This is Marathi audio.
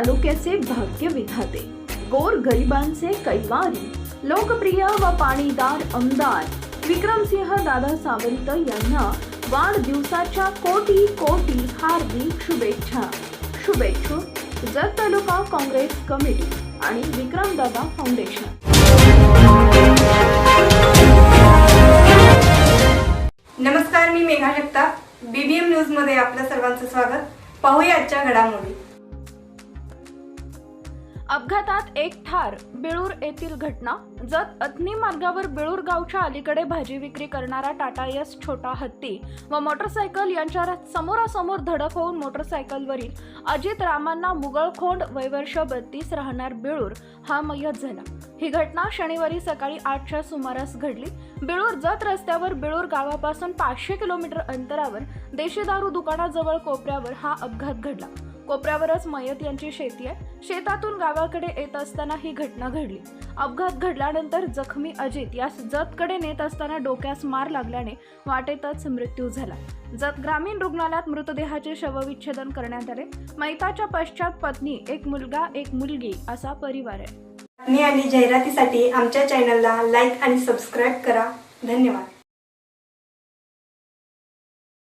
तालुक्याचे भाग्य विधाते. गोर गरिबांचे कैवारी लोकप्रिय व पाणीदार आमदार विक्रमसिंह दादा सावंत यांना वाढदिवसाच्या कोटी कोटी हार्दिक शुभेच्छा. शुभेच्छुक जत तालुका काँग्रेस कमिटी आणि विक्रमदादा फाउंडेशन. नमस्कार मी मेघा जगताप. बीबीएम न्यूजमध्ये आपल्या सर्वांचं स्वागत. पाहूया आजच्या घडामोडी. अपघातात एक ठार बेळूर येथील घटना जत अथनी मार्गावर बिळूर गावच्या अलीकडे भाजी विक्री करणारा टाटा यस छोटा हत्ती व मोटरसायकल यांच्या समोरासमोर धडक होऊन मोटरसायकलवरील अजित रामांना मुगळखोंड वयवर्ष बत्तीस राहणार बेळूर हा मयत झाला. ही घटना शनिवारी सकाळी आठच्या सुमारास घडली. बेळूर जत रस्त्यावर बिळूर गावापासून पाचशे किलोमीटर अंतरावर देशी दारू दुकानाजवळ कोपऱ्यावर हा अपघात घडला. कोपऱ्यावरच मयत यांची शेती आहे. शेतातून गावाकडे येत असताना ही घटना घडली. अपघात घडल्यानंतर जखमी अजित यास जतकडे नेत असताना डोक्यास मार लागल्याने वाटेतच मृत्यू झाला. जत ग्रामीण रुग्णालयात मृतदेहाचे शवविच्छेदन करण्यात आले. मैताच्या पश्चात पत्नी एक मुलगा एक मुलगी असा परिवार आहे. बातमी आणि जाहिरातीसाठी आमच्या चॅनलला लाईक आणि सबस्क्राईब करा. धन्यवाद.